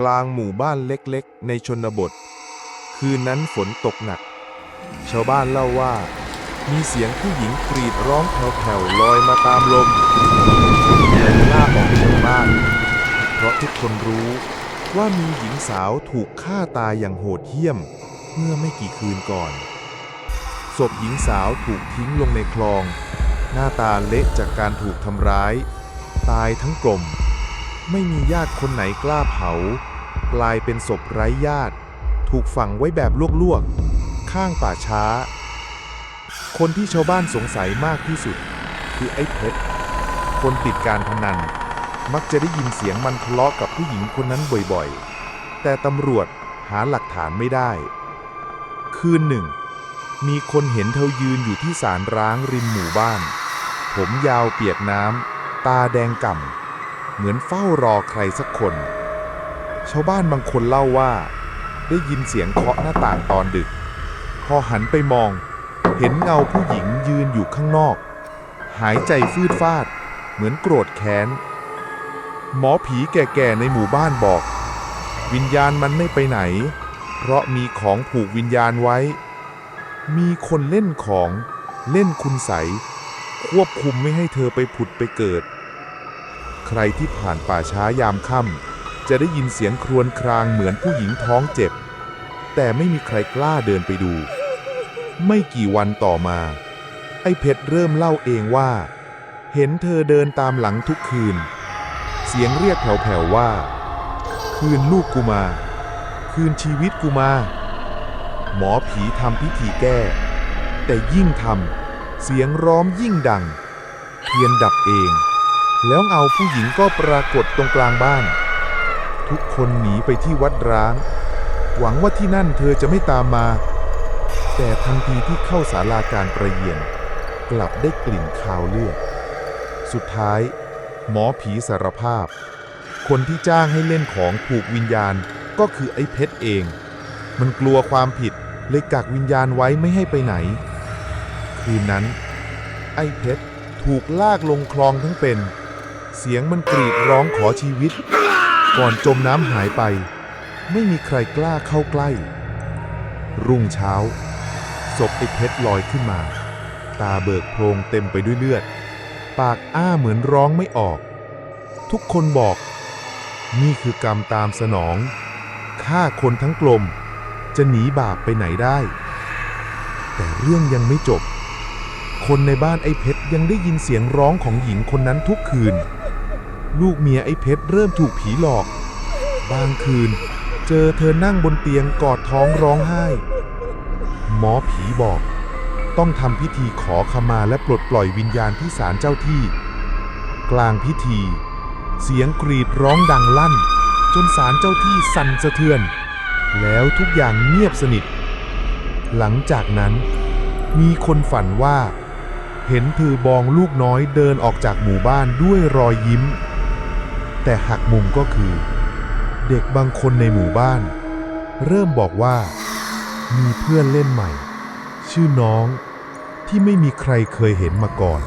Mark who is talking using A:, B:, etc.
A: กลางหมู่บ้านเล็กๆ ในชนบท คืนนั้นฝนตกหนัก ชาวบ้านเล่าว่า มีเสียงผู้หญิงกรีดร้องแผ่วๆลอยมาตามลมแต่กล้าออกจากบ้าน เพราะทุกคนรู้ว่ามีหญิงสาวถูกฆ่าตายอย่างโหดเหี้ยม เมื่อไม่กี่คืนก่อน ศพหญิงสาวถูกทิ้งลงในคลอง หน้าตาเละจากการถูกทำร้าย ตายทั้งกลม ไม่มีญาติคนไหนกล้าเผา กลายเป็นศพไร้ญาติ ถูกฝังไว้แบบลวกๆ ข้างป่าช้า คนที่ชาวบ้านสงสัยมากที่สุด คือไอ้เพชร คนติดการพนัน มักจะได้ยินเสียงมันทะเลาะกับผู้หญิงคนนั้นบ่อยๆ แต่ตำรวจหาหลักฐานไม่ได้ คืนหนึ่ง มีคนเห็นเธอยืนอยู่ที่ศาลร้างริมหมู่บ้าน ผมยาวเปียกน้ำตาแดงก่ำ เหมือนเฝ้ารอใครสักคน ชาวบ้านบางคนเล่าว่า ได้ยินเสียงเคาะหน้าต่างตอนดึก พอหันไปมอง เห็นเงาผู้หญิงยืนอยู่ข้างนอก หายใจฟืดฟาด เหมือนโกรธแค้น หมอผีแก่ๆในหมู่บ้านบอก วิญญาณมันไม่ไปไหน เพราะมีของผูกวิญญาณไว้ มีคนเล่นของเล่นคุณใสควบคุมไม่ให้เธอไปผุดไปเกิด ใครที่ผ่านป่าช้ายามค่ำจะได้ยินเสียงครวญครางเหมือนผู้หญิงท้องเจ็บ แต่ไม่มีใครกล้าเดินไปดู ไม่กี่วันต่อมา ไอ้เพชรเริ่มเล่าเองว่า เห็นเธอเดินตามหลังทุกคืน เสียงเรียกแผ่วๆว่า คืนลูกกูมา คืนชีวิตกูมา หมอผีทำพิธีแก้ แต่ยิ่งทำเสียงร้องยิ่งดังเทียนดับเอง แล้วเงาผู้หญิงก็ปรากฏตรงกลางบ้าน ทุกคนหนีไปที่วัดร้าง หวังว่าที่นั่นเธอจะไม่ตามมา แต่ทันทีที่เข้าศาลาการประเยียน กลับได้กลิ่นคาวเลือด สุดท้าย หมอผีสารภาพ คนที่จ้างให้เล่นของผูกวิญญาณก็คือไอ้เพชรเอง มันกลัวความผิดเลยกักวิญญาณไว้ไม่ให้ไปไหน คืนนั้น ไอ้เพชรถูกลากลงคลองทั้งเป็น เสียงมันกรีดร้องขอชีวิต ก่อนจมน้ำหายไป ไม่มีใครกล้าเข้าใกล้ รุ่งเช้า ศพไอ้เพชรลอยขึ้นมา ตาเบิกโพรงเต็มไปด้วยเลือด ปากอ้าเหมือนร้องไม่ออก ทุกคนบอก นี่คือกรรมตามสนองฆ่าคนทั้งกลม จะหนีบาปไปไหนได้ แต่เรื่องยังไม่จบคนในบ้านไอ้เพชรยังได้ยินเสียงร้องของหญิงคนนั้นทุกคืน ลูกเมียไอ้เพชรเริ่มถูกผีหลอก บางคืน เจอเธอนั่งบนเตียงกอดท้องร้องไห้ หมอผีบอก ต้องทำพิธีขอขมาและปลดปล่อยวิญญาณที่ศาลเจ้าที่ กลางพิธี เสียงกรีดร้องดังลั่น จนศาลเจ้าที่สั่นสะเทือน แล้วทุกอย่างเงียบสนิท หลังจากนั้นมีคนฝันว่า เห็นถือบองลูกน้อยเดินออกจากหมู่บ้านด้วยรอยยิ้ม แต่หักมุมก็คือ เด็กบางคนในหมู่บ้าน เริ่มบอกว่า มีเพื่อนเล่นใหม่ ชื่อน้องที่ไม่มีใครเคยเห็นมาก่อน